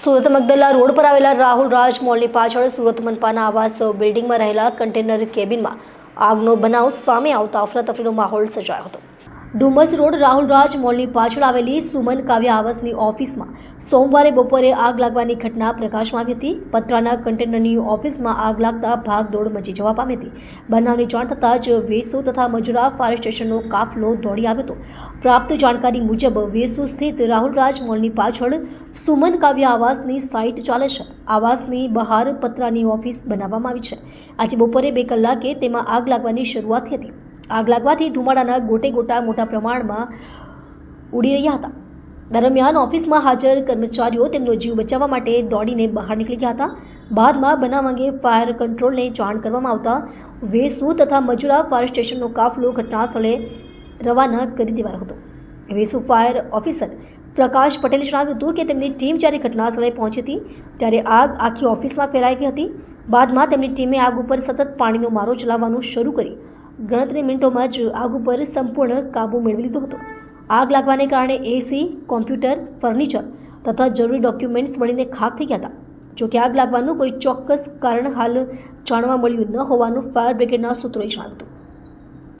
Surat Magdalla road પર આવેલા રાહુલ રાજ મોલની પાછળ સુરત મનપાના આવાસ બિલ્ડિંગમાં રહેલા કન્ટેનર કેબિનમાં આગનો બનાવ સામે આવતા અફરાતફરીનો માહોલ સર્જાયો હતો. ડુમસ રોડ રાહુલ રાજ મોલની પાછળ આવેલી સુમન કાવ્ય આવાસની ઓફિસમાં સોમવારે બપોરે આગ લાગવાની ઘટના પ્રકાશમાં આવી હતી. પતરાના કન્ટેનરની ઓફિસમાં આગ લાગતા ભાગદોડ મચી જવા પામી હતી. બનાવની જાણ થતાં જ વેસુ તથા મજુરા ફાયર સ્ટેશનનો કાફલો દોડી આવ્યો હતો. પ્રાપ્ત જાણકારી મુજબ વેસુ સ્થિત રાહુલ રાજ મોલની પાછળ સુમન કાવ્ય આવાસની સાઇટ ચાલે છે. આવાસની બહાર પતરાની ઓફિસ બનાવવામાં આવી છે. આજે બપોરે બે કલાકે તેમાં આગ લાગવાની શરૂઆત થઈ હતી. આગ લાગવાથી ધુમાડાના ગોટે ગોટા મોટા પ્રમાણમાં ઉડી રહ્યા હતા. દરમિયાન ઓફિસમાં હાજર કર્મચારીઓ તેમનો જીવ બચાવવા માટે દોડીને બહાર નીકળી ગયા હતા. બાદમાં બનાવ અંગે ફાયર કંટ્રોલને જાણ કરવામાં આવતા વેસુ તથા મજુરા ફાયર સ્ટેશનનો કાફલો ઘટના સ્થળે રવાના કરી દેવાયો હતો. વેસુ ફાયર ઓફિસર પ્રકાશ પટેલે જણાવ્યું હતું કે તેમની ટીમ જ્યારે ઘટના સ્થળે પહોંચી હતી, ત્યારે આગ આખી ઓફિસમાં ફેલાઈ ગઈ હતી. બાદમાં તેમની ટીમે આગ ઉપર સતત પાણીનો મારો ચલાવવાનું શરૂ કરી ગણતરી મિનિટોમાં જ આગ ઉપર સંપૂર્ણ કાબૂ મેળવી લીધો હતો. આગ લાગવાને કારણે એસી, કોમ્પ્યુટર, ફર્નિચર તથા જરૂરી ડોક્યુમેન્ટ્સ મળીને ખાક થઈ ગયા હતા. જોકે આગ લાગવાનું કોઈ ચોક્કસ કારણ હાલ જાણવા મળ્યું ન હોવાનું ફાયર બ્રિગેડના સૂત્રોએ જણાવ્યું હતું.